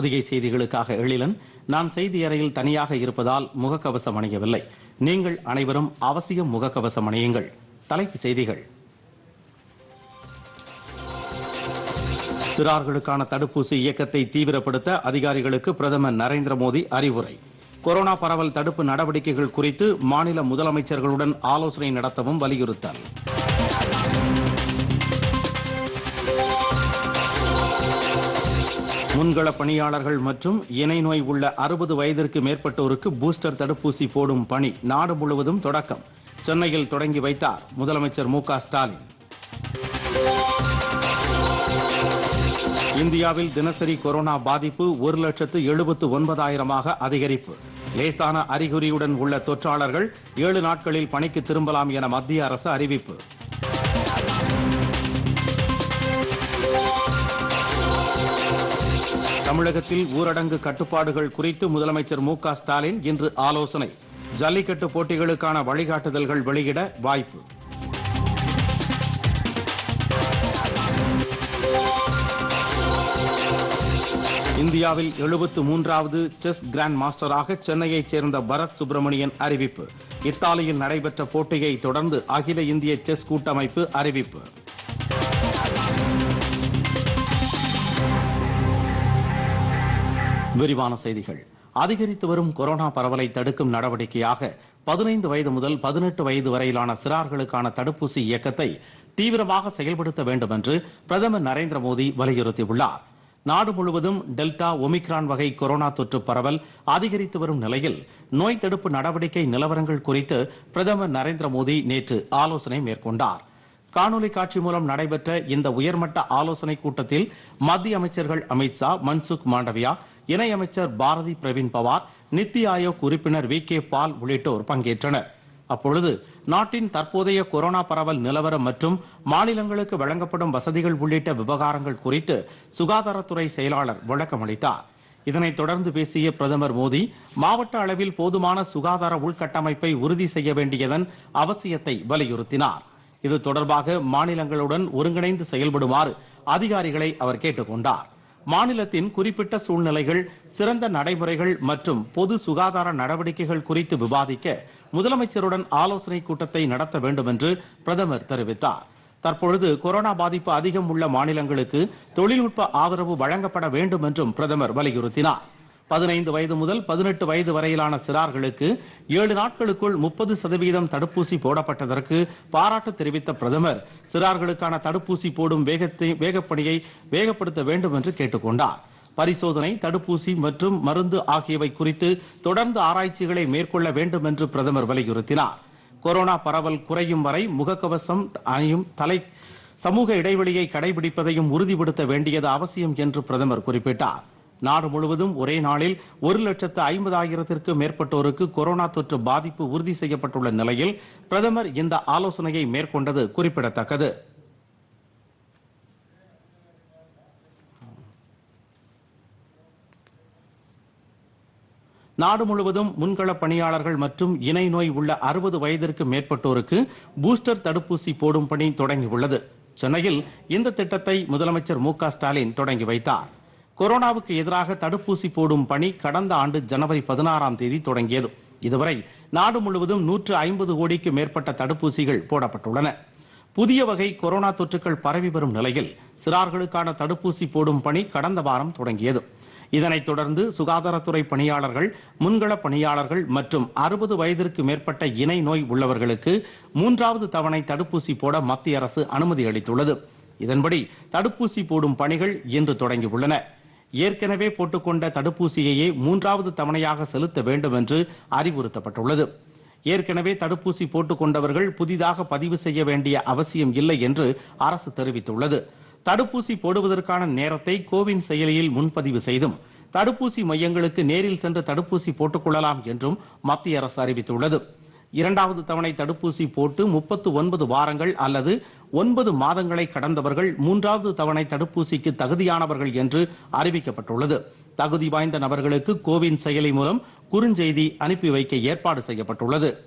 பொதிகை செய்திகளுக்காக எழிலன் நான் செய்தி அறையில் தனியாக இருப்பதால் முகக்கவசம் அணியவில்லை. நீங்கள் அனைவரும் அவசியம் முகக்கவசம் அணியுங்கள். தலைப்புச் செய்திகள். சிறார்களுக்கான தடுப்பூசி இயக்கத்தை தீவிரப்படுத்த அதிகாரிகளுக்கு பிரதமர் நரேந்திர மோடி அறிவுரை. கொரோனா பரவல் தடுப்பு நடவடிக்கைகள் குறித்து மாநில முதலமைச்சர்களுடன் ஆலோசனை நடத்தவும் வலியுறுத்தல். முன்கள பணியாளர்கள் மற்றும் இணை நோய் உள்ள அறுபது வயதிற்கு மேற்பட்டோருக்கு பூஸ்டர் தடுப்பூசி போடும் பணி நாடு முழுவதும் தொடக்கம். சென்னையில் தொடங்கி வைத்தார் முதலமைச்சர் மு ஸ்டாலின். இந்தியாவில் தினசரி கொரோனா பாதிப்பு ஒரு லட்சத்து எழுபத்து ஒன்பதாயிரமாக அதிகரிப்பு. லேசான அறிகுறியுடன் உள்ள தொற்றாளர்கள் ஏழு நாட்களில் பணிக்கு திரும்பலாம் என மத்திய அரசு அறிவிப்பு. தமிழகத்தில் ஊரடங்கு கட்டுப்பாடுகள் குறித்து முதலமைச்சர் மு க ஸ்டாலின் இன்று ஆலோசனை. ஜல்லிக்கட்டு போட்டிகளுக்கான வழிகாட்டுதல்கள் வெளியிட வாய்ப்பு. இந்தியாவில் எழுபத்து மூன்றாவது செஸ் கிராண்ட் மாஸ்டராக சென்னையைச் சேர்ந்த பரத் சுப்பிரமணியன் அறிவிப்பு. இத்தாலியில் நடைபெற்ற போட்டியை தொடர்ந்து அகில இந்திய செஸ் கூட்டமைப்பு அறிவிப்பு. விரிவான செய்திகள். அதிகரித்து வரும் கொரோனா பரவலை தடுக்கும் நடவடிக்கையாக பதினைந்து வயது முதல் பதினெட்டு வயது வரையிலான சிறார்களுக்கான தடுப்பூசி இயக்கத்தை தீவிரமாக செயல்படுத்த வேண்டும் என்று பிரதமர் நரேந்திர மோடி வலியுறுத்தியுள்ளார். நாடு முழுவதும் டெல்டா ஒமிக்ரான் வகை கொரோனா தொற்று பரவல் அதிகரித்து வரும் நிலையில் நோய் தடுப்பு நடவடிக்கை நிலவரங்கள் குறித்து பிரதமர் நரேந்திர மோடி நேற்று ஆலோசனை மேற்கொண்டார். காணொலி காட்சி மூலம் நடைபெற்ற இந்த உயர்மட்ட ஆலோசனை கூட்டத்தில் மத்திய அமைச்சர்கள் அமித்ஷா மன்சுக் மாண்டவியா இணையமைச்சர் பாரதி பிரவீன் பவார் நித்தி ஆயோக் உறுப்பினர் வி. கே. பால் உள்ளிட்டோர் பங்கேற்றனர். அப்பொழுது நாட்டின் தற்போதைய கொரோனா பரவல் நிலவரம் மற்றும் மாநிலங்களுக்கு வழங்கப்படும் வசதிகள் உள்ளிட்ட விவகாரங்கள் குறித்து சுகாதாரத்துறை செயலாளர் விளக்கமளித்தார் இதனைத் தொடர்ந்து பேசிய பிரதமர் மோடி மாவட்ட அளவில் போதுமான சுகாதார உள்கட்டமைப்பை உறுதி செய்ய வேண்டியதன் அவசியத்தை வலியுறுத்தினார். இது தொடர்பாக மாநிலங்களுடன் ஒருங்கிணைந்து செயல்படுமாறு அதிகாரிகளை அவர் கேட்டுக்கொண்டார். மாநிலத்தின் குறிப்பிட்ட சூழ்நிலைகள் சிறந்த நடைமுறைகள் மற்றும் பொது சுகாதார நடவடிக்கைகள் குறித்து விவாதிக்க முதலமைச்சருடன் ஆலோசனை கூட்டத்தை நடத்த வேண்டும் என்று பிரதமர் தெரிவித்தார். தற்பொழுது கொரோனா பாதிப்பு அதிகம் உள்ள மாநிலங்களுக்கு தொழில்நுட்ப ஆதரவு வழங்கப்பட வேண்டும் என்றும் பிரதமர் வலியுறுத்தினார். பதினைந்து வயது முதல் பதினெட்டு வயது வரையிலான சிறார்களுக்கு ஏழு நாட்களுக்குள் முப்பது சதவீதம் தடுப்பூசி போடப்பட்டதற்கு பாராட்டு தெரிவித்த பிரதமர். சிறார்களுக்கான தடுப்பூசி போடும் வேகத்தை வேகப்பணியை வேகப்படுத்த வேண்டும் என்று கேட்டுக்கொண்டார். பரிசோதனை தடுப்பூசி மற்றும் மருந்து ஆகியவை குறித்து தொடர்ந்து ஆராய்ச்சிகளை மேற்கொள்ள வேண்டும் என்று பிரதமர் வலியுறுத்தினார். கொரோனா பரவல் குறையும் வரை முகக்கவசம் அணியும் தலை சமூக இடைவெளியை கடைபிடிப்பதையும் உறுதிப்படுத்த வேண்டியது அவசியம் என்று பிரதமர் குறிப்பிட்டார். நாடு முழுவதும் ஒரே நாளில் ஒரு லட்சத்து ஐம்பதாயிரத்திற்கும் மேற்பட்டோருக்கு கொரோனா தொற்று பாதிப்பு உறுதி செய்யப்பட்டுள்ள நிலையில் பிரதமர் இந்த ஆலோசனையை மேற்கொண்டது குறிப்பிடத்தக்கது. நாடு முழுவதும் முன்கள பணியாளர்கள் மற்றும் இணை நோய் உள்ள அறுபது வயதிற்கு மேற்பட்டோருக்கு பூஸ்டர் தடுப்பூசி போடும் பணி தொடங்கியுள்ளது. சென்னையில் இந்த திட்டத்தை முதலமைச்சர் மு ஸ்டாலின் தொடங்கி வைத்தார். கொரோனாவுக்கு எதிராக தடுப்பூசி போடும் பணி கடந்த ஆண்டு ஜனவரி பதினாறாம் தேதி தொடங்கியது. இதுவரை நாடு முழுவதும் நூற்று ஐம்பது கோடிக்கு மேற்பட்ட தடுப்பூசிகள் போடப்பட்டுள்ளன. புதிய வகை கொரோனா தொற்றுக்கள் பரவி வரும் நிலையில் சிறார்களுக்கான தடுப்பூசி போடும் பணி கடந்த வாரம் தொடங்கியது. இதனைத் தொடர்ந்து சுகாதாரத்துறை பணியாளர்கள் முன்கள பணியாளர்கள் மற்றும் அறுபது வயதிற்கு மேற்பட்ட இணை நோய் உள்ளவர்களுக்கு மூன்றாவது தவணை தடுப்பூசி போட மத்திய அரசு அனுமதி அளித்துள்ளது. இதன்படி தடுப்பூசி போடும் பணிகள் இன்று தொடங்கியுள்ளன. ஏற்கனவே போட்டுக்கொண்ட தடுப்பூசியையே மூன்றாவது தவணையாக செலுத்த வேண்டும் என்று அறிவுறுத்தப்பட்டுள்ளது. ஏற்கனவே தடுப்பூசி போட்டுக்கொண்டவர்கள் புதிதாக பதிவு செய்ய வேண்டிய அவசியம் இல்லை என்று அரசு தெரிவித்துள்ளது. தடுப்பூசி போடுவதற்கான நேரத்தை கோவின் செயலியில் முன்பதிவு செய்தும் தடுப்பூசி மையங்களுக்கு நேரில் சென்று தடுப்பூசி போட்டுக்கொள்ளலாம் என்றும் மத்திய அரசு அறிவித்துள்ளது. இரண்டாவது தவணை தடுப்பூசி போட்டு முப்பத்து ஒன்பது வாரங்கள் அல்லது ஒன்பது மாதங்களை கடந்தவர்கள் மூன்றாவது தவணை தடுப்பூசிக்கு தகுதியானவர்கள் என்று அறிவிக்கப்பட்டுள்ளது. தகுதி வாய்ந்த நபர்களுக்கு கோவின் செயலி மூலம் குறுஞ்செய்தி அனுப்பி வைக்க ஏற்பாடு செய்யப்பட்டுள்ளது.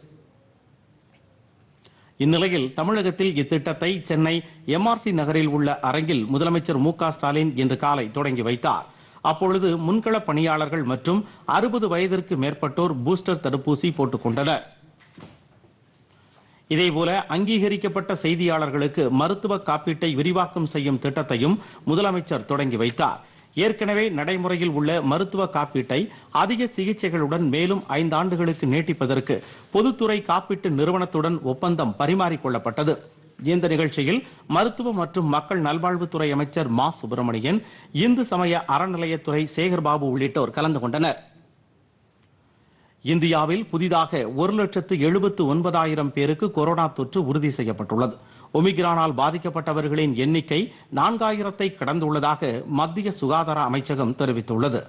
இந்நிலையில் தமிழகத்தில் இத்திட்டத்தை சென்னை எம்ஆர்சி நகரில் உள்ள அரங்கில் முதலமைச்சர் மு ஸ்டாலின் இன்று காலை தொடங்கி வைத்தார். அப்பொழுது முன்கள பணியாளர்கள் மற்றும் அறுபது வயதிற்கு மேற்பட்டோர் பூஸ்டர் தடுப்பூசி போட்டுக் கொண்டனர். இதேபோல அங்கீகரிக்கப்பட்ட செய்தியாளர்களுக்கு மருத்துவ காப்பீட்டை விரிவாக்கம் செய்யும் திட்டத்தையும் முதலமைச்சர் தொடங்கி வைத்தார். ஏற்கனவே நடைமுறையில் உள்ள மருத்துவ காப்பீட்டை அதிக சிகிச்சைகளுடன் மேலும் ஐந்தாண்டுகளுக்கு நீட்டிப்பதற்கு பொதுத்துறை காப்பீட்டு நிறுவனத்துடன் ஒப்பந்தம் பரிமாறிக்கொள்ளப்பட்டது. இந்த நிகழ்ச்சியில் மருத்துவ மற்றும் மக்கள் நல்வாழ்வுத்துறை அமைச்சர் மா சுப்பிரமணியன் இந்து சமய அறநிலையத்துறை சேகர்பாபு உள்ளிட்டோர் கலந்து கொண்டனர். இந்தியாவில் புதிதாக ஒரு லட்சத்து எழுபத்து ஒன்பதாயிரம் பேருக்கு கொரோனா தொற்று உறுதி செய்யப்பட்டுள்ளது. ஒமிக்ரானால் பாதிக்கப்பட்டவர்களின் எண்ணிக்கை நான்காயிரத்தை கடந்துள்ளதாக மத்திய சுகாதார அமைச்சகம் தெரிவித்துள்ளது.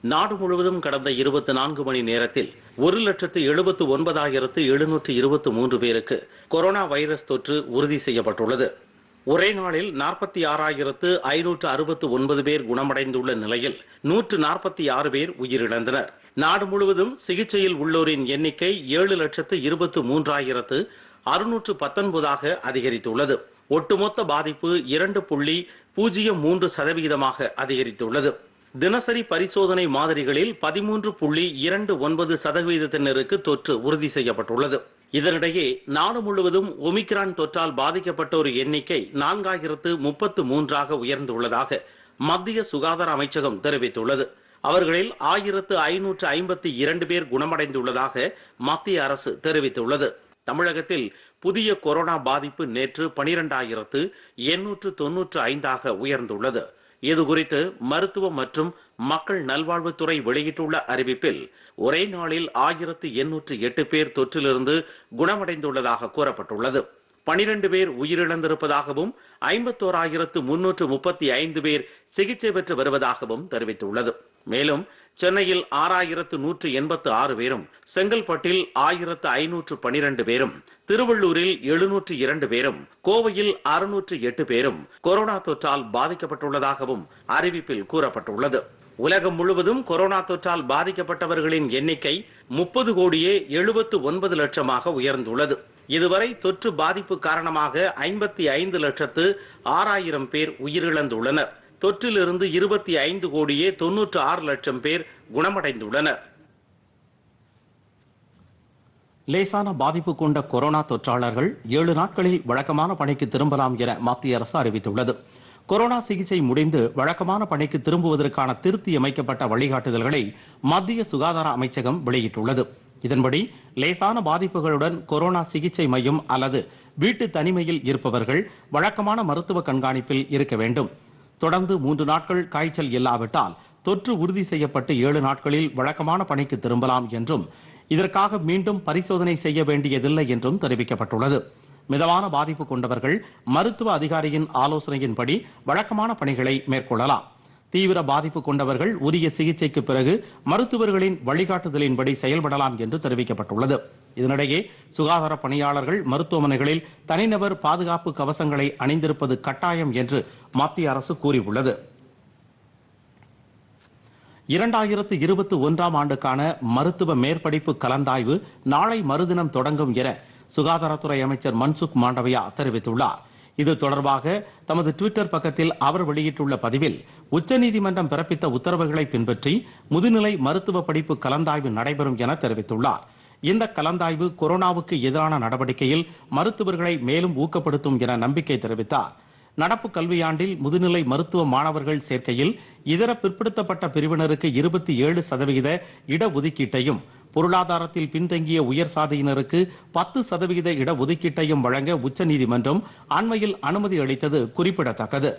நாடு முழுவதும் கடந்த இருபத்தி நான்கு மணி நேரத்தில் ஒரு லட்சத்து எழுபத்து ஒன்பதாயிரத்து எழுநூற்று இருபத்து மூன்று பேருக்கு கொரோனா வைரஸ் தொற்று உறுதி செய்யப்பட்டுள்ளது. ஒரே நாளில் நாற்பத்தி ஆறாயிரத்து ஐநூற்று அறுபத்து ஒன்பது பேர் குணமடைந்துள்ள நிலையில் நூற்று நாற்பத்தி ஆறு பேர் உயிரிழந்தனர். நாடு முழுவதும் சிகிச்சையில் உள்ளோரின் எண்ணிக்கை ஏழு லட்சத்து இருபத்து மூன்றாயிரத்து அறுநூற்று பத்தொன்பதாக அதிகரித்துள்ளது. ஒட்டுமொத்த பாதிப்பு இரண்டு புள்ளி பூஜ்ஜியம் மூன்று சதவிகிதமாக அதிகரித்துள்ளது. தினசரி பரிசோதனை மாதிரிகளில் பதிமூன்று புள்ளி இரண்டு ஒன்பது சதவீதத்தினருக்கு தொற்று உறுதி செய்யப்பட்டுள்ளது. இதனிடையே நாடு முழுவதும் ஒமிக்ரான் தொற்றால் பாதிக்கப்பட்டோர் எண்ணிக்கை நான்காயிரத்து முப்பத்து மூன்றாக உயர்ந்துள்ளதாக மத்திய சுகாதார அமைச்சகம் தெரிவித்துள்ளது. அவர்களில் ஆயிரத்து ஐநூற்று ஐம்பத்தி இரண்டு பேர் குணமடைந்துள்ளதாக மத்திய அரசு தெரிவித்துள்ளது. தமிழகத்தில் புதிய கொரோனா பாதிப்பு நேற்று பனிரெண்டாயிரத்து எண்ணூற்று தொன்னூற்று ஐந்தாக உயர்ந்துள்ளது. இது குறித்து மருத்துவ மற்றும் மக்கள் நல்வாழ்வுத்துறை வெளியிட்டுள்ள அறிவிப்பில் ஒரே நாளில் ஆயிரத்து எண்ணூற்று எட்டு பேர் தொற்றிலிருந்து குணமடைந்துள்ளதாக கூறப்பட்டுள்ளது. பனிரெண்டு பேர் உயிரிழந்திருப்பதாகவும் ஐம்பத்தோராயிரத்து முன்னூற்று முப்பத்தி ஐந்து பேர் சிகிச்சை பெற்று வருவதாகவும் தெரிவித்துள்ளது. மேலும் சென்னையில் ஆறாயிரத்து நூற்று எண்பத்து ஆறு பேரும் செங்கல்பட்டில் ஆயிரத்து ஐநூற்று பனிரெண்டு பேரும் திருவள்ளூரில் எழுநூற்று இரண்டு பேரும் கோவையில் அறுநூற்று எட்டு பேரும் கொரோனா தொற்றால் பாதிக்கப்பட்டுள்ளதாகவும் அறிவிப்பில் கூறப்பட்டுள்ளது. உலகம் முழுவதும் கொரோனா தொற்றால் பாதிக்கப்பட்டவர்களின் எண்ணிக்கை முப்பது கோடியே எழுபத்து ஒன்பது லட்சமாக உயர்ந்துள்ளது. இதுவரை தொற்று பாதிப்பு காரணமாக ஐம்பத்தி ஐந்து லட்சத்து ஆறாயிரம் பேர் உயிரிழந்துள்ளனர். தொற்றிலிருந்து இருபத்தி ஐந்து கோடியே தொன்னூற்று ஆறு லட்சம் பேர் குணமடைந்துள்ளனர். லேசான பாதிப்பு கொண்ட கொரோனா தொற்றாளர்கள் ஏழு நாட்களில் வழக்கமான பணிக்கு திரும்பலாம் என மத்திய அரசு அறிவித்துள்ளது. கொரோனா சிகிச்சை முடிந்து வழக்கமான பணிக்கு திரும்புவதற்கான திருத்தி அமைக்கப்பட்ட வழிகாட்டுதல்களை மத்திய சுகாதார அமைச்சகம் வெளியிட்டுள்ளது. இதன்படி லேசான பாதிப்புகளுடன் கொரோனா சிகிச்சை மையம் அல்லது வீட்டு தனிமையில் இருப்பவர்கள் வழக்கமான மருத்துவ கண்காணிப்பில் இருக்க வேண்டும். தொடர்ந்து மூன்று நாட்கள் காய்ச்சல் இல்லாவிட்டால் தொற்று உறுதி செய்யப்பட்டு ஏழு நாட்களில் வழக்கமான பணிக்கு திரும்பலாம் என்றும் இதற்காக மீண்டும் பரிசோதனை செய்ய வேண்டியதில்லை என்றும் தெரிவிக்கப்பட்டுள்ளது. மிதமான பாதிப்பு கொண்டவர்கள் மருத்துவ அதிகாரியின் ஆலோசனையின்படி வழக்கமான பணிகளை மேற்கொள்ளலாம். தீவிர பாதிப்பு கொண்டவர்கள் உரிய சிகிச்சைக்கு பிறகு மருத்துவர்களின் வழிகாட்டுதலின்படி செயல்படலாம் என்று தெரிவிக்கப்பட்டுள்ளது. இதனிடையே சுகாதார பணியாளர்கள் மருத்துவமனைகளில் தனிநபர் பாதுகாப்பு கவசங்களை அணிந்திருப்பது கட்டாயம் என்று மத்திய அரசு கூறியுள்ளது. இரண்டாயிரத்து இருபத்தி ஒன்றாம் ஆண்டுக்கான மருத்துவ மேற்படிப்பு கலந்தாய்வு நாளை மறுதினம் தொடங்கும் என சுகாதாரத்துறை அமைச்சர் மன்சுக் மாண்டவியா தெரிவித்துள்ளார். இது தொடர்பாக தமது டுவிட்டர் பக்கத்தில் அவர் வெளியிட்டுள்ள பதிவில் உச்சநீதிமன்றம் பிறப்பித்த உத்தரவுகளை பின்பற்றி முதுநிலை மருத்துவ படிப்பு கலந்தாய்வு நடைபெறும் என தெரிவித்துள்ளார். இந்த கலந்தாய்வு கொரோனாவுக்கு எதிரான நடவடிக்கையில் மருத்துவர்களை மேலும் ஊக்கப்படுத்தும் என நம்பிக்கை தெரிவித்தார். நடப்பு கல்வியாண்டில் முதுநிலை மருத்துவ மாணவர்கள் சேர்க்கையில் இதர பிற்படுத்தப்பட்ட பிரிவினருக்கு இருபத்தி ஏழு சதவிகித இடஒதுக்கீட்டையும் பொருளாதாரத்தில் பின்தங்கிய உயர் சாதியினருக்கு பத்து சதவிகித இடஒதுக்கீட்டையும் வழங்க உச்சநீதிமன்றம் அண்மையில் அனுமதி அளித்தது குறிப்பிடத்தக்கது.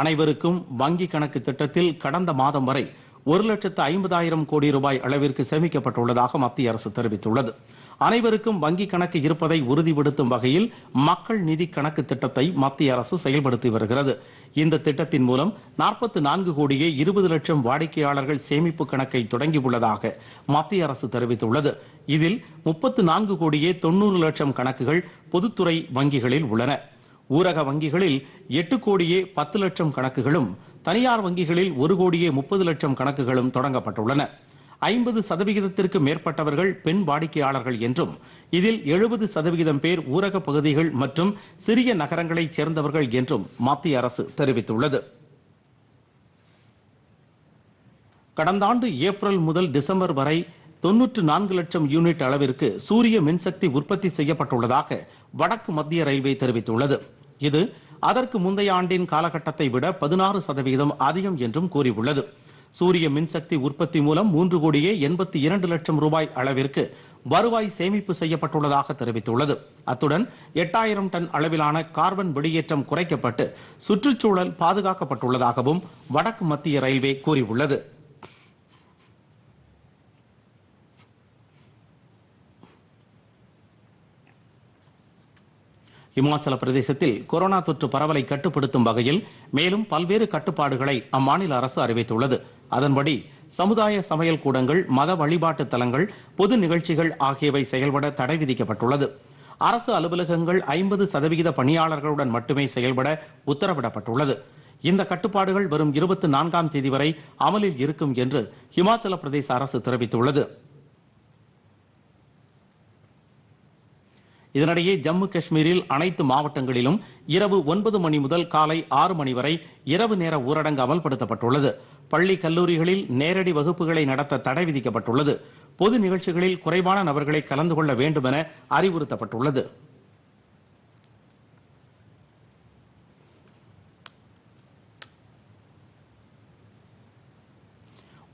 அனைவருக்கும் வங்கி கணக்கு திட்டத்தில் கடந்த மாதம் வரை ஒரு லட்சத்து ஐம்பதாயிரம் கோடி ரூபாய் அளவிற்கு சேமிக்கப்பட்டுள்ளதாக மத்திய அரசு தெரிவித்துள்ளது. அனைவருக்கும் வங்கி கணக்கு இருப்பதை உறுதிப்படுத்தும் வகையில் மக்கள் நிதி கணக்கு திட்டத்தை மத்திய அரசு செயல்படுத்தி வருகிறது. இந்த திட்டத்தின் மூலம் நாற்பத்தி நான்கு கோடியே இருபது லட்சம் வாடிக்கையாளர்கள் சேமிப்பு கணக்கை தொடங்கியுள்ளதாக மத்திய அரசு தெரிவித்துள்ளது. இதில் முப்பத்து நான்கு கோடியே தொண்ணூறு லட்சம் கணக்குகள் பொதுத்துறை வங்கிகளில் உள்ளன. ஊரக வங்கிகளில் எட்டு கோடியே பத்து லட்சம் கணக்குகளும் தனியார் வங்கிகளில் ஒரு கோடியே முப்பது லட்சம் கணக்குகளும் தொடங்கப்பட்டுள்ளன. ஐம்பது சதவிகிதத்திற்கு மேற்பட்டவர்கள் பெண் வாடிக்கையாளர்கள் என்றும் இதில் எழுபது சதவிகிதம் பேர் ஊரக பகுதிகள் மற்றும் சிறிய நகரங்களைச் சேர்ந்தவர்கள் என்றும் மத்திய அரசு தெரிவித்துள்ளது. கடந்த ஆண்டு ஏப்ரல் முதல் டிசம்பர் வரை தொன்னூற்று நான்கு லட்சம் யூனிட் அளவிற்கு சூரிய மின்சக்தி உற்பத்தி செய்யப்பட்டுள்ளதாக வடக்கு மத்திய ரயில்வே தெரிவித்துள்ளது. இது அதற்கு முந்தைய ஆண்டின் காலகட்டத்தை விட பதினாறு சதவீதம் அதிகம் என்றும் கூறியுள்ளது. சூரிய மின்சக்தி உற்பத்தி மூலம் மூன்று கோடியே எண்பத்தி இரண்டு லட்சம் ரூபாய் அளவிற்கு வருவாய் சேமிப்பு செய்யப்பட்டுள்ளதாக தெரிவித்துள்ளது. அத்துடன் எட்டாயிரம் டன் அளவிலான கார்பன் வெளியேற்றம் குறைக்கப்பட்டு சுற்றுச்சூழல் பாதுகாக்கப்பட்டுள்ளதாகவும் வடக்கு மத்திய ரயில்வே கூறியுள்ளது. இமாச்சல பிரதேசத்தில் கொரோனா தொற்று பரவலை கட்டுப்படுத்தும் வகையில் மேலும் பல்வேறு கட்டுப்பாடுகளை அம்மாநில அரசு அறிவித்துள்ளது. அதன்படி சமுதாய சமையல் கூடங்கள் மத வழிபாட்டு தலங்கள் பொது நிகழ்ச்சிகள் ஆகியவை செயல்பட தடை விதிக்கப்பட்டுள்ளது. அரசு அலுவலகங்கள் ஐம்பது சதவிகித பணியாளர்களுடன் மட்டுமே செயல்பட உத்தரவிடப்பட்டுள்ளது. இந்த கட்டுப்பாடுகள் வரும் இருபத்தி நான்காம் தேதி வரை அமலில் இருக்கும் என்று ஹிமாச்சல பிரதேச அரசு தெரிவித்துள்ளது. இதனிடையே ஜம்மு காஷ்மீரில் அனைத்து மாவட்டங்களிலும் இரவு ஒன்பது மணி முதல் காலை ஆறு மணி வரை இரவு நேர ஊரடங்கு அமல்படுத்தப்பட்டுள்ளது. பள்ளி கல்லூரிகளில் நேரடி வகுப்புகளை நடத்த தடை விதிக்கப்பட்டுள்ளது. பொது நிகழ்ச்சிகளில் குறைவான நபர்களை கலந்து கொள்ள வேண்டும் என அறிவுறுத்தப்பட்டுள்ளது.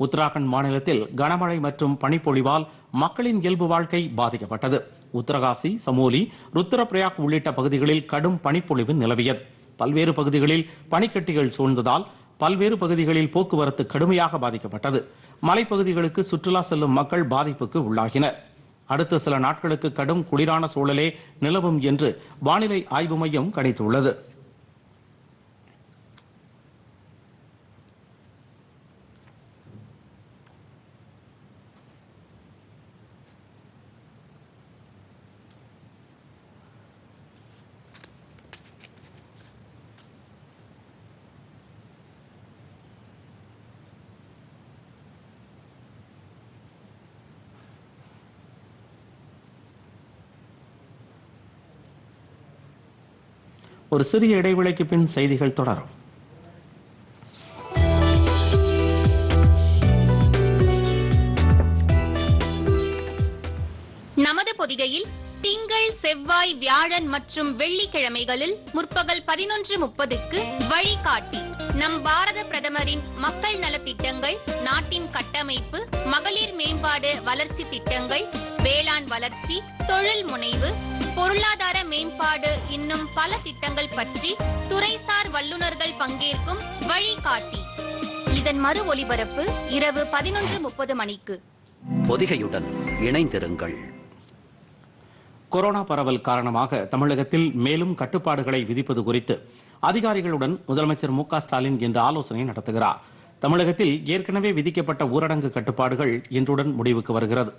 உத்தராகண்ட் மாநிலத்தில் கனமழை மற்றும் பனிப்பொழிவால் மக்களின் இயல்பு வாழ்க்கை பாதிக்கப்பட்டது. உத்தரகாசி சமோலி ருத்ரபிரயாக் உள்ளிட்ட பகுதிகளில் கடும் பனிப்பொழிவு நிலவியது. பல்வேறு பகுதிகளில் பனிக்கட்டிகள் சூழ்ந்ததால் பல்வேறு பகுதிகளில் போக்குவரத்து கடுமையாக பாதிக்கப்பட்டது. மலைப்பகுதிகளுக்கு சுற்றுலா செல்லும் மக்கள் பாதிப்புக்கு உள்ளாகினர். அடுத்த சில நாட்களுக்கு கடும் குளிரான சூழலே நிலவும் என்று வானிலை ஆய்வு மையம் கணித்துள்ளது. ஒரு சிறிய இடைவேளைக்கு பின் செய்திகள் தொடரும். செவ்வாய் வியாழன் மற்றும் வெள்ளிக்கிழமைகளில் முற்பகல் பதினொன்று முப்பதுக்கு வழிகாட்டி. நம் பாரத பிரதமரின் மக்கள் நலத்திட்டங்கள் நாட்டின் கட்டமைப்பு மகளிர் மேம்பாடு வளர்ச்சி திட்டங்கள் வேளாண் வளர்ச்சி தொழில் முனைவு பொருளாதார மேம்பாடு இன்னும் பல திட்டங்கள் பற்றி துறைசார் வல்லுநர்கள் பங்கேற்கும் வழிகாட்டி. இதன் மறு ஒலிபரப்பு இரவு பதினொன்று முப்பது மணிக்கு. பொதிகையுடன் இணைந்திருங்கள். கொரோனா பரவல் காரணமாக தமிழகத்தில் மேலும் கட்டுப்பாடுகளை விதிப்பது குறித்து அதிகாரிகளுடன் முதலமைச்சர் மு ஸ்டாலின் இன்று ஆலோசனை நடத்துகிறார். தமிழகத்தில் ஏற்கனவே விதிக்கப்பட்ட ஊரடங்கு கட்டுப்பாடுகள் இன்றுடன் முடிவுக்கு வருகிறது.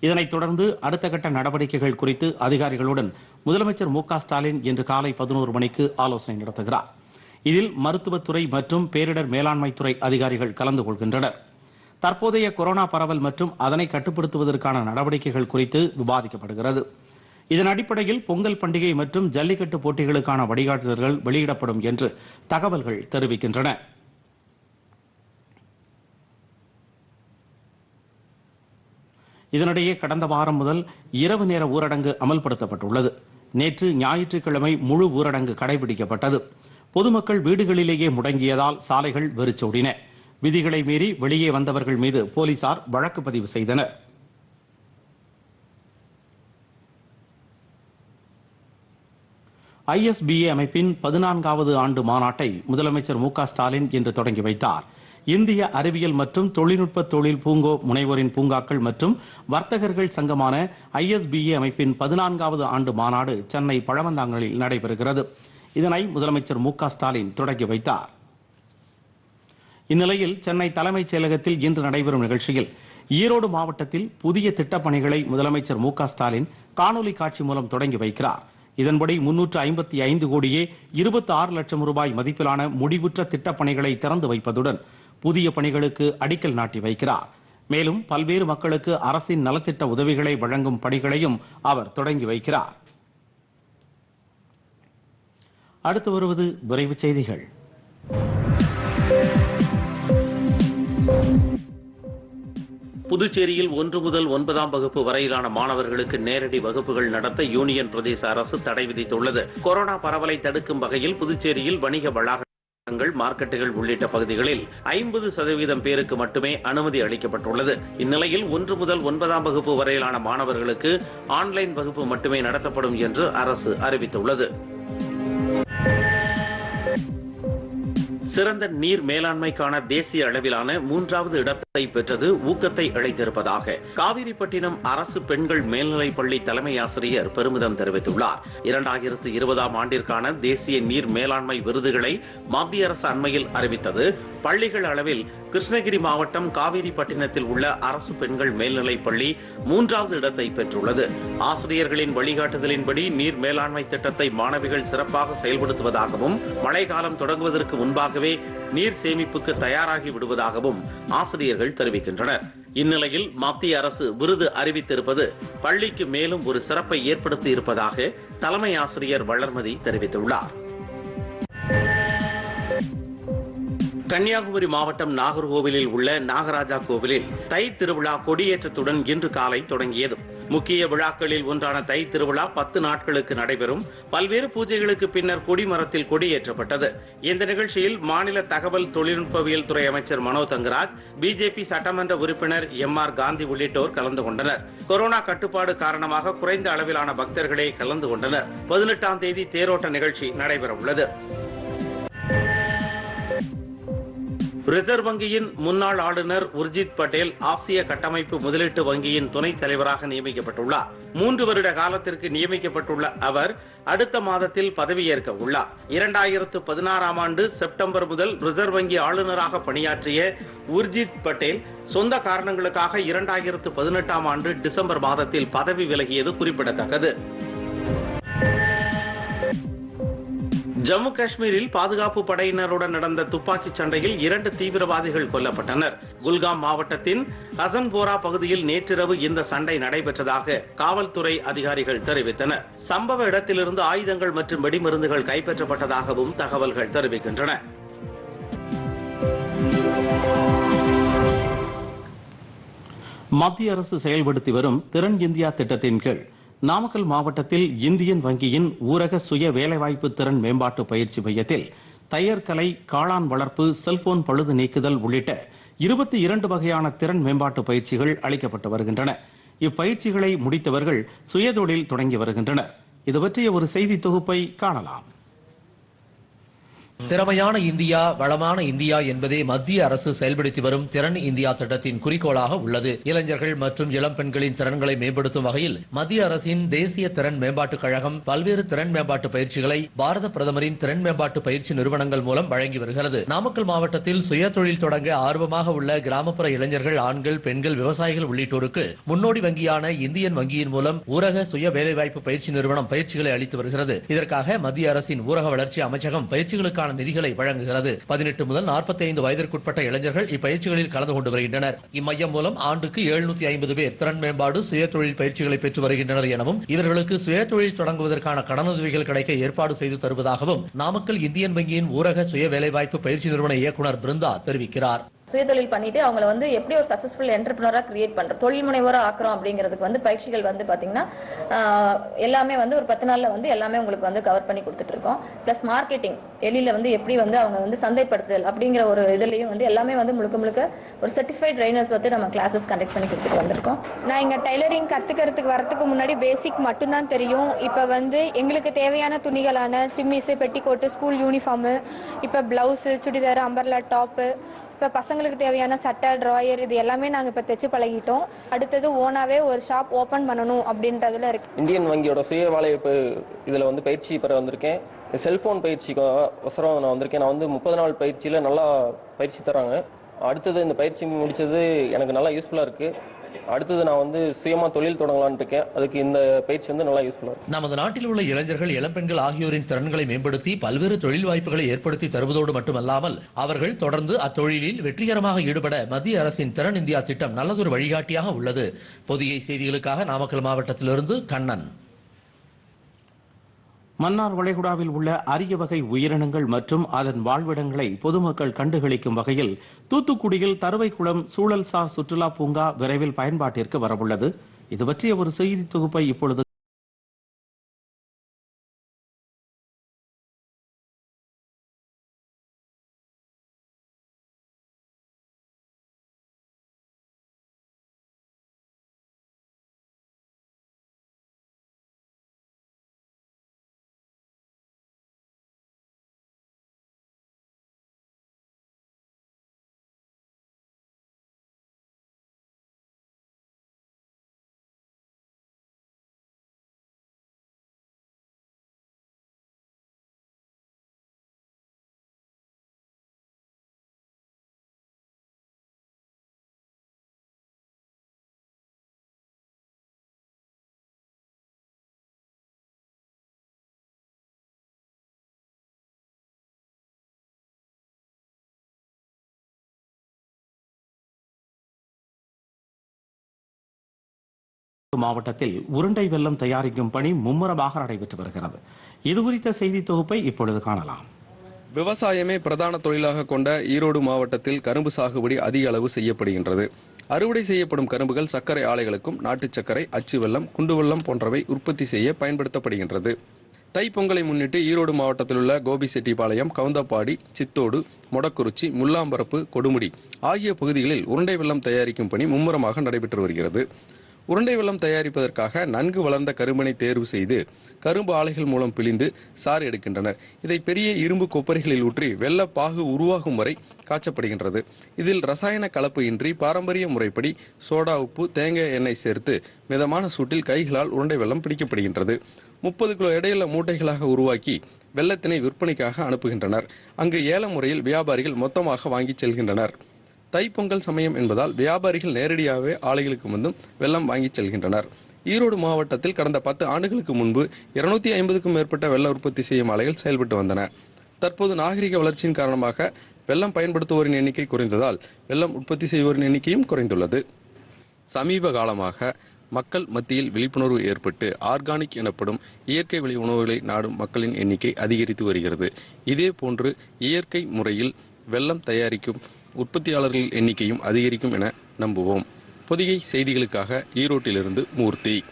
இதனைத் தொடர்ந்து அடுத்த கட்ட நடவடிக்கைகள் குறித்து அதிகாரிகளுடன் முதலமைச்சர் மு ஸ்டாலின் இன்று காலை பதினோரு மணிக்கு ஆலோசனை நடத்துகிறார். இதில் மருத்துவத்துறை மற்றும் பேரிடர் மேலாண்மைத்துறை அதிகாரிகள் கலந்து கொள்கின்றனர். தற்போதைய கொரோனா பரவல் மற்றும் அதனை கட்டுப்படுத்துவதற்கான நடவடிக்கைகள் குறித்து விவாதிக்கப்படுகிறது. இதன் அடிப்படையில் பொங்கல் பண்டிகை மற்றும் ஜல்லிக்கட்டு போட்டிகளுக்கான வழிகாட்டுதல்கள் வெளியிடப்படும் என்று தகவல்கள் தெரிவிக்கின்றன. இதனிடையே கடந்த வாரம் முதல் இரவு நேர ஊரடங்கு அமல்படுத்தப்பட்டுள்ளது. நேற்று ஞாயிற்றுக்கிழமை முழு ஊரடங்கு கடைபிடிக்கப்பட்டது. பொதுமக்கள் வீடுகளிலேயே முடங்கியதால் சாலைகள் வெறிச்சோடின. விதிகளை மீறி வெளியே வந்தவர்கள் மீது போலீசார் வழக்கு பதிவு செய்தனர். ஐஎஸ்பிஏ அமைப்பின் பதினான்காவது ஆண்டு மாநாட்டை முதலமைச்சர் மு ஸ்டாலின் இன்று தொடங்கி வைத்தார். இந்திய அறிவியல் மற்றும் தொழில்நுட்ப தொழில் பூங்கோ முனைவோரின் பூங்காக்கள் மற்றும் வர்த்தகர்கள் சங்கமான ஐஎஸ்பிஏ அமைப்பின் பதினான்காவது ஆண்டு மாநாடு சென்னை பழவந்தாங்கலில் நடைபெறுகிறது. இதனை முதலமைச்சர் மு ஸ்டாலின் தொடங்கி வைத்தார். இந்நிலையில் சென்னை தலைமைச் செயலகத்தில் இன்று நடைபெறும் நிகழ்ச்சியில் ஈரோடு மாவட்டத்தில் புதிய திட்டப்பணிகளை முதலமைச்சர் மு ஸ்டாலின் காணொலி காட்சி மூலம் தொடங்கி வைக்கிறார். இதன்படி முன்னூற்று ஐம்பத்தி ஐந்து கோடியே இருபத்தி ஆறு லட்சம் ரூபாய் மதிப்பிலான முடிவுற்ற திட்டப் பணிகளை திறந்து வைப்பதுடன் புதிய பணிகளுக்கு அடிக்கல் நாட்டி வைக்கிறார். மேலும் பல்வேறு மக்களுக்கு அரசின் நலத்திட்ட உதவிகளை வழங்கும் பணிகளையும் அவர் தொடங்கி வைக்கிறார். அடுத்து வருவது விரைவு செய்திகள். புதுச்சேரியில் ஒன்று முதல் ஒன்பதாம் வகுப்பு வரையிலான மாணவர்களுக்கு நேரடி வகுப்புகள் நடத்த யூனியன் பிரதேச அரசு தடை விதித்துள்ளது. கொரோனா பரவலை தடுக்கும் வகையில் புதுச்சேரியில் வணிக வளாகங்கள் மார்க்கெட்டுகள் உள்ளிட்ட பகுதிகளில் ஐம்பது சதவீதம் பேருக்கு மட்டுமே அனுமதி அளிக்கப்பட்டுள்ளது. இந்நிலையில் ஒன்று முதல் ஒன்பதாம் வகுப்பு வரையிலான மாணவர்களுக்கு ஆன்லைன் வகுப்பு மட்டுமே நடத்தப்படும் என்று அரசு அறிவித்துள்ளது. சிறந்த நீர் மேலாண்மைக்கான தேசிய அளவிலான மூன்றாவது இடத்தை பெற்றது ஊக்கத்தை அளித்திருப்பதாக. காவிரிப்பட்டினம் அரசு பெண்கள் மேல்நிலைப் பள்ளி தலைமை ஆசிரியர் பெருமிதம் தெரிவித்துள்ளார். இரண்டாயிரத்து இருபதாம் ஆண்டிற்கான தேசிய நீர் மேலாண்மை விருதுகளை மத்திய அரசு அண்மையில் அறிவித்தது. பள்ளிகள் அளவில் கிருஷ்ணகிரி மாவட்டம் காவிரிப்பட்டினத்தில் உள்ள அரசு பெண்கள் மேல்நிலைப் பள்ளி மூன்றாவது இடத்தை பெற்றுள்ளது. ஆசிரியர்களின் வழிகாட்டுதலின்படி நீர் மேலாண்மை திட்டத்தை மாணவிகள் சிறப்பாக செயல்படுத்துவதாகவும் மழைக்காலம் தொடங்குவதற்கு முன்பாகவே நீர் சேமிப்புக்கு தயாராகி விடுவதாகவும் ஆசிரியர்கள் தெரிவிக்கின்றனர் இந்நிலையில் மத்திய அரசு விருது அறிவித்திருப்பது பள்ளிக்கு மேலும் ஒரு சிறப்பை ஏற்படுத்தி இருப்பதாக தலைமை ஆசிரியர் வளர்மதி தெரிவித்துள்ளார். கன்னியாகுமரி மாவட்டம் நாகர்கோவிலில் உள்ள நாகராஜா கோவிலில் தை திருவிழா கொடியேற்றத்துடன் இன்று காலை தொடங்கியது. முக்கிய விழாக்களில் ஒன்றான தை திருவிழா பத்து நாட்களுக்கு நடைபெறும். பல்வேறு பூஜைகளுக்கு பின்னர் கொடிமரத்தில் கொடியேற்றப்பட்டது. இந்த நிகழ்ச்சியில் மாநில தகவல் தொழில்நுட்பவியல் துறை அமைச்சர் மனோ தங்கராஜ் பிஜேபி சட்டமன்ற உறுப்பினர் எம் ஆர் காந்தி உள்ளிட்டோர் கலந்து கொண்டனர். கொரோனா கட்டுப்பாடு காரணமாக குறைந்த அளவிலான பக்தர்களே கலந்து கொண்டனர். பதினெட்டாம் தேதி தேரோட்ட நிகழ்ச்சி நடைபெற உள்ளது ரிசர்வ் வங்கியின் முன்னாள் ஆளுநர் உர்ஜித் பட்டேல் ஆசிய கட்டமைப்பு முதலீட்டு வங்கியின் துணைத் தலைவராக நியமிக்கப்பட்டுள்ளார். மூன்று வருட காலத்திற்கு நியமிக்கப்பட்டுள்ள அவர் அடுத்த மாதத்தில் பதவியேற்க உள்ளார். இரண்டாயிரத்து பதினாறாம் ஆண்டு செப்டம்பர் முதல் ரிசர்வ் வங்கி ஆளுநராக பணியாற்றிய உர்ஜித் பட்டேல் சொந்த காரணங்களுக்காக இரண்டாயிரத்து பதினெட்டாம் ஆண்டு டிசம்பர் மாதத்தில் பதவி விலகியது குறிப்பிடத்தக்கது. ஜம்மு காஷ்மீரில் பாதுகாப்பு படையினருடன் நடந்த துப்பாக்கிச் சண்டையில் இரண்டு தீவிரவாதிகள் கொல்லப்பட்டனர். குல்காம் மாவட்டத்தின் ஹசன்போரா பகுதியில் நேற்றிரவு இந்த சண்டை நடைபெற்றதாக காவல்துறை அதிகாரிகள் தெரிவித்தனர். சம்பவ இடத்திலிருந்து ஆயுதங்கள் மற்றும் வெடிமருந்துகள் கைப்பற்றப்பட்டதாகவும் தகவல்கள் தெரிவிக்கின்றன. மத்திய அரசு செயல்படுத்தி வரும் திறன் இந்தியா திட்டத்தின் கீழ் நாமக்கல் மாவட்டத்தில் இந்தியன் வங்கியின் ஊரக சுய வேலைவாய்ப்பு திறன் மேம்பாட்டு பயிற்சி மையத்தில் தையற்கலை காளான் வளர்ப்பு செல்போன் பழுது நீக்குதல் உள்ளிட்ட இருபத்தி இரண்டு வகையான திறன் மேம்பாட்டு பயிற்சிகள் அளிக்கப்பட்டு வருகின்றன. இப்பயிற்சிகளை முடித்தவர்கள் சுயதொழில் தொடங்கி வருகின்றனர். இது பற்றிய ஒரு செய்தி தொகுப்பை காணலாம். திறமையான இந்தியா வளமான இந்தியா என்பதே மத்திய அரசு செயல்படுத்தி வரும் திறன் இந்தியா திட்டத்தின் குறிக்கோளாக உள்ளது. இளைஞர்கள் மற்றும் இளம் பெண்களின் திறன்களை மேம்படுத்தும் வகையில் மத்திய அரசின் தேசிய திறன் மேம்பாட்டுக் கழகம் பல்வேறு திறன் மேம்பாட்டு பயிற்சிகளை பாரத பிரதமரின் திறன் மேம்பாட்டு பயிற்சி நிறுவனங்கள் மூலம் வழங்கி வருகிறது. நாமக்கல் மாவட்டத்தில் சுய தொழில் தொடங்க ஆர்வமாக உள்ள கிராமப்புற இளைஞர்கள் ஆண்கள் பெண்கள் விவசாயிகள் உள்ளிட்டோருக்கு முன்னோடி வங்கியான இந்தியன் வங்கியின் மூலம் ஊரக சுய வேலைவாய்ப்பு பயிற்சி நிறுவனம் பயிற்சிகளை அளித்து வருகிறது. இதற்காக மத்திய அரசின் ஊரக வளர்ச்சி அமைச்சகம் பயிற்சிகளுக்கான நிதிகளை வழங்குகிறது. பதினெட்டு முதல் நாற்பத்தி ஐந்து வயதிற்குட்பட்ட இளைஞர்கள் இப்பயிற்சிகளில் கலந்து கொண்டு வருகின்றனர். இம்மையம் மூலம் ஆண்டுக்கு எழுநூத்தி ஐம்பது பேர் திறன் மேம்பாடு சுய தொழில் பயிற்சிகளை பெற்று வருகின்றனர் எனவும் இவர்களுக்கு சுய தொழில் தொடங்குவதற்கான கடனுதவிகள் கிடைக்க ஏற்பாடு செய்து தருவதாகவும் நாமக்கல் இந்தியன் வங்கியின் ஊரக சுய வேலைவாய்ப்பு பயிற்சி நிறுவன இயக்குனர் பிருந்தா தெரிவிக்கிறார். சுயதொழில் பண்ணிட்டு அவங்கள வந்து எப்படி ஒரு சக்சஸ்ஃபுல் என்டர்பிரினரா கிரியேட் பண்றோம் தொழில் முனைவோரா ஆக்குறோம் அப்படிங்கிறதுக்கு வந்து பயிற்சிகள் வந்து பாத்தீங்கன்னா எல்லாமே வந்து ஒரு பத்து நாள்ல வந்து எல்லாமே உங்களுக்கு வந்து கவர் பண்ணி கொடுத்துட்டு இருக்கோம். பிளஸ் மார்க்கெட்டிங் எலியில வந்து எப்படி வந்து அவங்க வந்து சந்தைப்படுத்துதல் அப்படிங்கிற ஒரு இதுலயும் வந்து எல்லாமே வந்து முழுக்க முழுக்க ஒரு சர்டிஃபைட் ட்ரைனர்ஸ் வந்து நம்ம கிளாஸஸ் கண்டக்ட் பண்ணி கொடுத்துட்டு வந்திருக்கோம். நான் இங்கே டைலரிங் கத்துக்கிறதுக்கு வரதுக்கு முன்னாடி பேசிக் மட்டும்தான் தெரியும். இப்போ வந்து எங்களுக்கு தேவையான துணிகளான சிம்மிஸு பெட்டிக்கோட்டு ஸ்கூல் யூனிஃபார்மு இப்போ ப்ளவுஸு சுடிதார் அம்பர்லா டாப்பு இப்போ பசங்களுக்கு தேவையான சட்டை ட்ராயர் இது எல்லாமே நாங்கள் இப்போ தைச்சு பழகிட்டோம். அடுத்தது ஓனாவே ஒரு ஷாப் ஓப்பன் பண்ணணும் அப்படின்றதுல இருக்கு. இந்தியன் வங்கியோட சுய வேலைவாய்ப்பு இதில் வந்து பயிற்சி பெற வந்திருக்கேன். செல்ஃபோன் பயிற்சிக்கு அவசரம் நான் வந்திருக்கேன். நான் வந்து முப்பது நாள் பயிற்சியில் நல்லா பயிற்சி தராங்க அடுத்தது இந்த பயிற்சி முடிச்சது எனக்கு நல்லா யூஸ்ஃபுல்லாக இருக்குது அடுத்தது நான் வந்து சுயமாக தொழில் தொடங்கலாம்னு இருக்கேன். அதுக்கு இந்த பயிற்சி வந்து நல்லா யூஸ்ஃபுல்லா நமது நாட்டில் உள்ள இளைஞர்கள் இளம்பெண்கள் ஆகியோரின் திறன்களை மேம்படுத்தி பல்வேறு தொழில் வாய்ப்புகளை ஏற்படுத்தி தருவதோடு மட்டுமல்லாமல் அவர்கள் தொடர்ந்து அத்தொழிலில் வெற்றிகரமாக ஈடுபட மத்திய அரசின் திறன் இந்தியா திட்டம் நல்லதொரு வழிகாட்டியாக உள்ளது. பொதிகை செய்திகளுக்காக நாமக்கல் மாவட்டத்திலிருந்து கண்ணன். மன்னார் வளைகுடாவில் உள்ள அரிய வகை உயிரினங்கள் மற்றும் அதன் வாழ்விடங்களை பொதுமக்கள் கண்டுகளிக்கும் வகையில் தூத்துக்குடியில் தருவைக்குளம் சூழல்சார் சுற்றுலா பூங்கா விரைவில் பயன்பாட்டிற்கு வரவுள்ளது. இது பற்றிய ஒரு செய்தி தொகுப்பை இப்பொழுது மாவட்டத்தில் உருண்டை வெல்லம் தயாரிக்கும் பணி மும்முரமாக நடைபெற்று வருகிறது. இது குறித்த செய்தி தொகுப்பை இப்பொழுது காணலாம். விவசாயமே பிரதான தொழிலாக கொண்ட ஈரோடு மாவட்டத்தில் கரும்பு சாகுபடி அதிக அளவு செய்யப்படுகின்றது. அறுவடை செய்யப்படும் கரும்புகள் சர்க்கரை ஆலைகளுக்கும் நாட்டு சர்க்கரை அச்சு வெள்ளம் குண்டு வெள்ளம் போன்றவை உற்பத்தி செய்ய பயன்படுத்தப்படுகின்றது. தைப்பொங்கலை முன்னிட்டு ஈரோடு மாவட்டத்தில் உள்ள கோபிசெட்டிபாளையம் கவுந்தப்பாடி சித்தோடு மொடக்குறிச்சி முல்லாம்பரப்பு கொடுமுடி ஆகிய பகுதிகளில் உருண்டை வெல்லம் தயாரிக்கும் பணி மும்முரமாக நடைபெற்று வருகிறது. உருண்டை வெல்லம் தயாரிப்பதற்காக நன்கு வளர்ந்த கரும்பனை தேர்வு செய்து கரும்பு ஆலைகள் மூலம் பிழிந்து சாறு எடுக்கின்றனர். இதை பெரிய இரும்பு கொப்பரைகளில் ஊற்றி வெள்ள பாகு உருவாகும் வரை காய்ச்சப்படுகின்றது. இதில் ரசாயன கலப்பு இன்றி பாரம்பரிய முறைப்படி சோடா உப்பு தேங்காய் எண்ணெய் சேர்த்து மிதமான சூட்டில் கைகளால் உருண்டை வெள்ளம் பிடிக்கப்படுகின்றது. முப்பது கிலோ எடையுள்ள மூட்டைகளாக உருவாக்கி வெள்ளத்தினை விற்பனைக்காக அனுப்புகின்றனர். அங்கு ஏல முறையில் வியாபாரிகள் மொத்தமாக வாங்கிச் செல்கின்றனர். தைப்பொங்கல் சமயம் என்பதால் வியாபாரிகள் நேரடியாகவே ஆலைகளுக்கு வந்தும் வெள்ளம் வாங்கிச் செல்கின்றனர். ஈரோடு மாவட்டத்தில் கடந்த பத்து ஆண்டுகளுக்கு முன்பு இருநூத்தி ஐம்பதுக்கும் மேற்பட்ட வெள்ள உற்பத்தி செய்யும் ஆலைகள் செயல்பட்டு வந்தன. தற்போது நாகரிக வளர்ச்சியின் காரணமாக வெள்ளம் பயன்படுத்துவோரின் எண்ணிக்கை குறைந்ததால் வெள்ளம் உற்பத்தி செய்வோரின் எண்ணிக்கையும் குறைந்துள்ளது. சமீப காலமாக மக்கள் மத்தியில் விழிப்புணர்வு ஏற்பட்டு ஆர்கானிக் எனப்படும் இயற்கை விளை உணவுகளை நாடும் மக்களின் எண்ணிக்கை அதிகரித்து வருகிறது. இதே போன்று இயற்கை முறையில் வெள்ளம் தயாரிக்கும் உற்பத்தியாளர்கள் எண்ணிக்கையும் அதிகரிக்கும் என நம்புவோம். பொதிகை செய்திகளுக்காக ஈரோட்டிலிருந்து மூர்த்தி.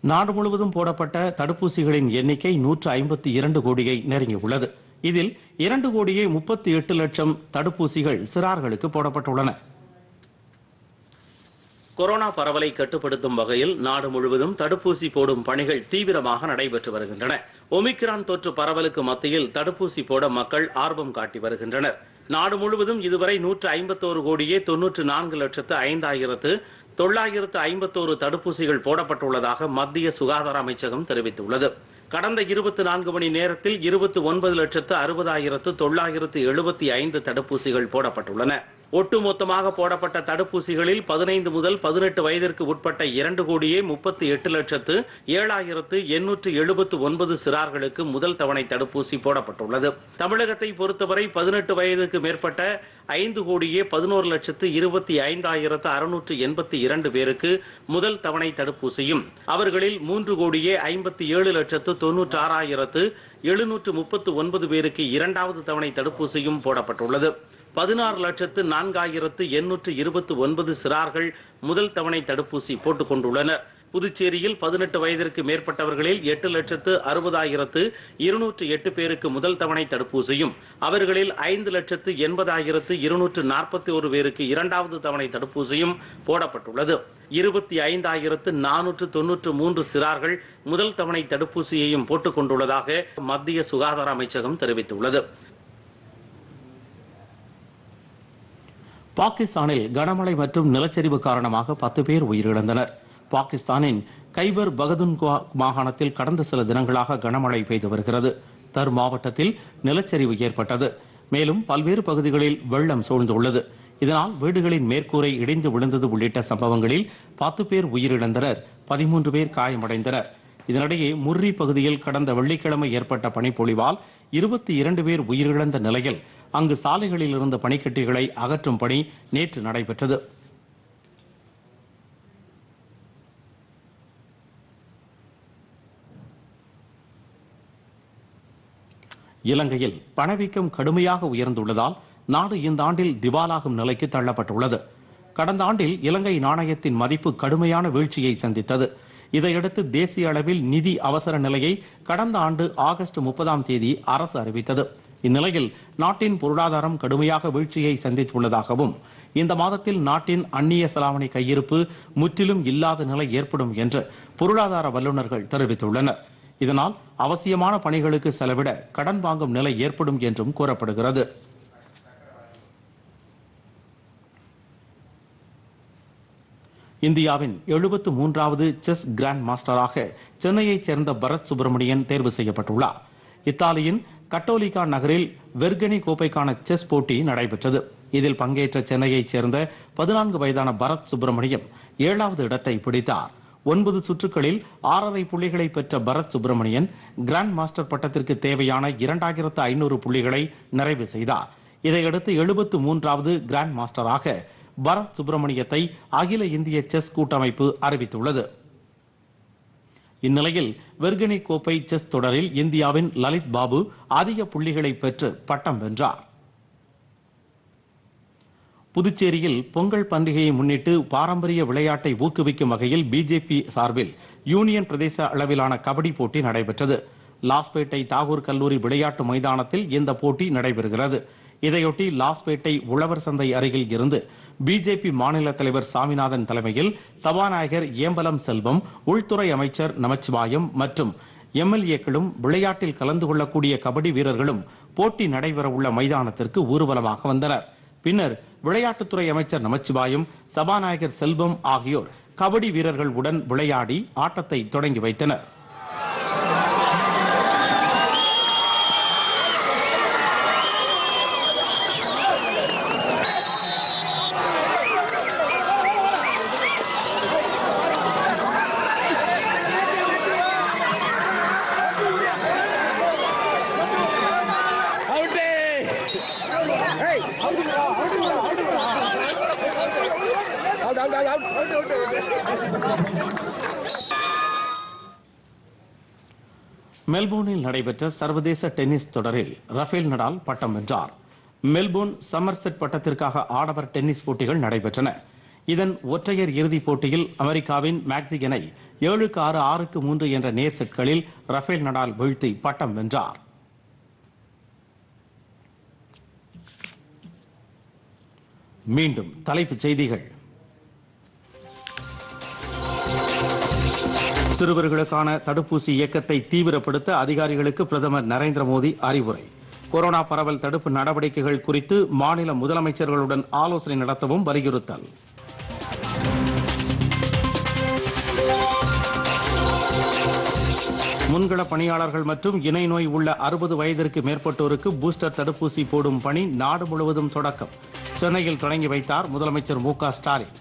நாடு முழுவதும் போடப்பட்ட தடுப்பூசிகளின் எண்ணிக்கை நூற்று ஐம்பத்தி இரண்டு கோடியை நெருங்கியுள்ளது. இதில் இரண்டு கோடியே முப்பத்தி எட்டு லட்சம் தடுப்பூசிகள் சிறார்களுக்கு போடப்பட்டுள்ளன. கொரோனா பரவலை கட்டுப்படுத்தும் வகையில் நாடு முழுவதும் தடுப்பூசி போடும் பணிகள் தீவிரமாக நடைபெற்று வருகின்றன. ஒமிக்ரான் தொற்று பரவலுக்கு மத்தியில் தடுப்பூசி போட மக்கள் ஆர்வம் காட்டி வருகின்றனர். நாடு முழுவதும் இதுவரை நூற்று ஐம்பத்தோரு கோடியே தொன்னூற்று நான்கு லட்சத்து ஐந்தாயிரத்து தொள்ளாயிரத்து ஐம்பத்தோரு தடுப்பூசிகள் போடப்பட்டுள்ளதாக மத்திய சுகாதார அமைச்சகம் தெரிவித்துள்ளது. கடந்த இருபத்தி நான்கு மணி நேரத்தில் இருபத்தி ஒன்பது லட்சத்து அறுபதாயிரத்து தொள்ளாயிரத்து எழுபத்தி ஐந்து தடுப்பூசிகள் போடப்பட்டுள்ளன. ஒட்டுமொத்தமாக போடப்பட்ட தடுப்பூசிகளில் பதினைந்து முதல் பதினெட்டு வயதிற்கு உட்பட்ட இரண்டு கோடியே முப்பத்தி எட்டு லட்சத்து ஏழாயிரத்து எண்ணூற்று எழுபத்து ஒன்பது சிறார்களுக்கு முதல் தவணை தடுப்பூசி போடப்பட்டுள்ளது. தமிழகத்தை பொறுத்தவரை பதினெட்டு வயதுக்கு மேற்பட்ட ஐந்து கோடியே பதினோரு லட்சத்து இருபத்தி ஐந்தாயிரத்து அறுநூற்று எண்பத்தி இரண்டு பேருக்கு முதல் தவணை தடுப்பூசியும் அவர்களில் மூன்று கோடியே ஐம்பத்தி ஏழு லட்சத்து தொன்னூற்று ஆறாயிரத்து எழுநூற்று முப்பத்து ஒன்பது பேருக்கு இரண்டாவது தவணை தடுப்பூசியும் போடப்பட்டுள்ளது. பதினாறு லட்சத்து நான்காயிரத்து எண்ணூற்று இருபத்தி ஒன்பது சிறார்கள் முதல் தவணை தடுப்பூசி போட்டுக் கொண்டுள்ளனர். புதுச்சேரியில் பதினெட்டு வயதிற்கு மேற்பட்டவர்களில் எட்டு லட்சத்து அறுபதாயிரத்து இருநூற்று எட்டு பேருக்கு முதல் தவணை தடுப்பூசியும் அவர்களில் ஐந்து லட்சத்து எண்பதாயிரத்து இருநூற்று நாற்பத்தி ஒரு பேருக்கு இரண்டாவது தவணை தடுப்பூசியும் போடப்பட்டுள்ளது. இருபத்தி ஐந்தாயிரத்து நானூற்று தொன்னூற்று மூன்று சிறார்கள் முதல் தவணை தடுப்பூசியையும் போட்டுக் கொண்டுள்ளதாக மத்திய சுகாதார அமைச்சகம் தெரிவித்துள்ளது. பாகிஸ்தானில் கனமழை மற்றும் நிலச்சரிவு காரணமாக பத்து பேர் உயிரிழந்தனர். பாகிஸ்தானின் கைபர் பகதுன்குவா மாகாணத்தில் கடந்த சில தினங்களாக கனமழை பெய்து வருகிறது. தர் மாவட்டத்தில் நிலச்சரிவு ஏற்பட்டது. மேலும் பல்வேறு பகுதிகளில் வெள்ளம் சூழ்ந்துள்ளது. இதனால் வீடுகளின் மேற்கூரை இடிந்து விழுந்தது உள்ளிட்ட சம்பவங்களில் பத்து பேர் உயிரிழந்தனர். பதிமூன்று பேர் காயமடைந்தனர். இதனிடையே முர்ரி பகுதியில் கடந்த வெள்ளிக்கிழமை ஏற்பட்ட பனிப்பொழிவால் இருபத்தி இரண்டு பேர் உயிரிழந்த நிலையில் அங்கு சாலைகளில் இருந்த பனிக்கட்டிகளை அகற்றும் பணி நேற்று நடைபெற்றது. இலங்கையில் பணவீக்கம் கடுமையாக உயர்ந்துள்ளதால் நாடு இந்த ஆண்டில் திவாலாகும் நிலைக்கு தள்ளப்பட்டுள்ளது. கடந்த ஆண்டில் இலங்கை நாணயத்தின் மதிப்பு கடுமையான வீழ்ச்சியை சந்தித்தது. இதையடுத்து தேசிய அளவில் நிதி அவசர நிலையை கடந்த ஆண்டு ஆகஸ்ட் முப்பதாம் தேதி அரசு அறிவித்தது. இந்நிலையில் நாட்டின் பொருளாதாரம் கடுமையாக வீழ்ச்சியை சந்தித்துள்ளதாகவும் இந்த மாதத்தில் நாட்டின் அந்நிய செலாவணி கையிருப்பு முற்றிலும் இல்லாத நிலை ஏற்படும் என்று பொருளாதார வல்லுநர்கள் தெரிவித்துள்ளனர். இதனால் அவசியமான பணிகளுக்கு செலவிட கடன் வாங்கும் நிலை ஏற்படும் என்றும் கூறப்படுகிறது. இந்தியாவின் எழுபத்து மூன்றாவது செஸ் கிராண்ட் மாஸ்டராக சென்னையைச் சேர்ந்த பரத் சுப்பிரமணியன் தேர்வு செய்யப்பட்டுள்ளார். இத்தாலியின் கட்டோலிகா நகரில் வெர்கனி கோப்பைக்கான செஸ் போட்டி நடைபெற்றது. இதில் பங்கேற்ற சென்னையைச் சேர்ந்த பதினான்கு வயதான பரத் சுப்பிரமணியம் ஏழாவது இடத்தை பிடித்தார். ஒன்பது சுற்றுகளில் ஆறரை புள்ளிகளை பெற்ற பரத் சுப்பிரமணியன் கிராண்ட் மாஸ்டர் பட்டத்திற்கு தேவையான இரண்டாயிரத்து ஐநூறு புள்ளிகளை நிறைவு செய்தார். இதையடுத்து எழுபத்து மூன்றாவது கிராண்ட் மாஸ்டராக பரத் சுப்பிரமணியத்தை அகில இந்திய செஸ் கூட்டமைப்பு அறிவித்துள்ளது. இந்நிலையில் வெர்கனி கோப்பை செஸ் தொடரில் இந்தியாவின் லலித் பாபு அதிக புள்ளிகளை பெற்று பட்டம் வென்றார். புதுச்சேரியில் பொங்கல் பண்டிகையை முன்னிட்டு பாரம்பரிய விளையாட்டை ஊக்குவிக்கும் வகையில் பிஜேபி சார்பில் யூனியன் பிரதேச அளவிலான கபடி போட்டி நடைபெற்றது. லாஸ்பேட்டை தாகூர் கல்லூரி விளையாட்டு மைதானத்தில் இந்த போட்டி நடைபெறுகிறது. இதையொட்டி லாஸ்பேட்டை உழவர் சந்தை அருகில் இருந்து பிஜேபி மாநில தலைவர் சாமிநாதன் தலைமையில் சபாநாயகர் ஏம்பலம் செல்வம் உள்துறை அமைச்சர் நமச்சிவாயம் மற்றும் எம்எல்ஏக்களும் விளையாட்டில் கலந்து கொள்ளக்கூடிய கபடி வீரர்களும் போட்டி நடைபெறவுள்ள மைதானத்திற்கு ஊர்வலமாக வந்தனர். பின்னர் விளையாட்டுத்துறை அமைச்சர் நமச்சிவாயம் சபாநாயகர் செல்வம் ஆகியோர் கபடி வீரர்களுடன் விளையாடி ஆட்டத்தை தொடங்கி வைத்தனர். மெல்போர்னில் நடைபெற்ற சர்வதேச டென்னிஸ் தொடரில் ரஃபேல் நடால் பட்டம் வென்றார். மெல்போர்ன் சம்மர்செட் பட்டத்திற்காக ஆடவர் டென்னிஸ் போட்டிகள் நடைபெற்றன. இதன் ஒற்றையர் இறுதிப் போட்டியில் அமெரிக்காவின் மேக்சிகனை ஏழுக்கு ஆறு ஆறுக்கு மூன்று என்ற நேர் செட்களில் ரஃபேல் நடால் வீழ்த்தி பட்டம் வென்றார். மீண்டும் தலைப்புச் செய்திகள். சிறுவர்களுக்கான தடுப்பூசி இயக்கத்தை தீவிரப்படுத்த அதிகாரிகளுக்கு பிரதமர் நரேந்திர மோடி அறிவுரை. கொரோனா பரவல் தடுப்பு நடவடிக்கைகள் குறித்து மாநில முதலமைச்சர்களுடன் ஆலோசனை நடத்தவும் வலியுறுத்தல். முன்கள பணியாளர்கள் மற்றும் இணை நோய் உள்ள அறுபது வயதிற்கு மேற்பட்டோருக்கு பூஸ்டர் தடுப்பூசி போடும் பணி நாடு முழுவதும் தொடக்கம். சென்னையில் தொடங்கி வைத்தார் முதலமைச்சர் மு ஸ்டாலின்.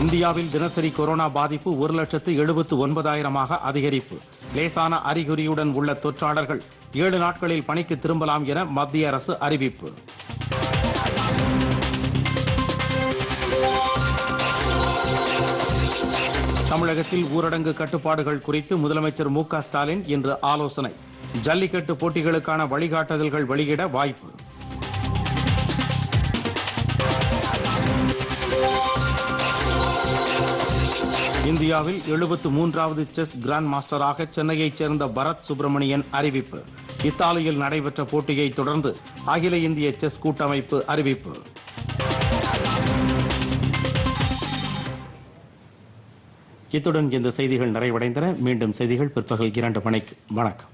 இந்தியாவில் தினசரி கொரோனா பாதிப்பு ஒரு லட்சத்து எழுபத்து ஒன்பதாயிரமாக அதிகரிப்பு. லேசான அறிகுறியுடன் உள்ள தொற்றாளர்கள் ஏழு நாட்களில் பணிக்கு திரும்பலாம் என மத்திய அரசு அறிவிப்பு. தமிழகத்தில் ஊரடங்கு கட்டுப்பாடுகள் குறித்து முதலமைச்சர் மு க ஸ்டாலின் இன்று ஆலோசனை. ஜல்லிக்கட்டு போட்டிகளுக்கான வழிகாட்டுதல்கள் வெளியிட வாய்ப்பு. இந்தியாவில் எழுபத்து மூன்றாவது செஸ் கிராண்ட் மாஸ்டராக சென்னையைச் சேர்ந்த பரத் சுப்பிரமணியன் அறிவிப்பு. இத்தாலியில் நடைபெற்ற போட்டியை தொடர்ந்து அகில இந்திய செஸ் கூட்டமைப்பு அறிவிப்பு. இத்துடன் இந்த செய்திகள் நிறைவடைந்தன. மீண்டும் செய்திகள் பிற்பகல் இரண்டு மணிக்கு. வணக்கம்.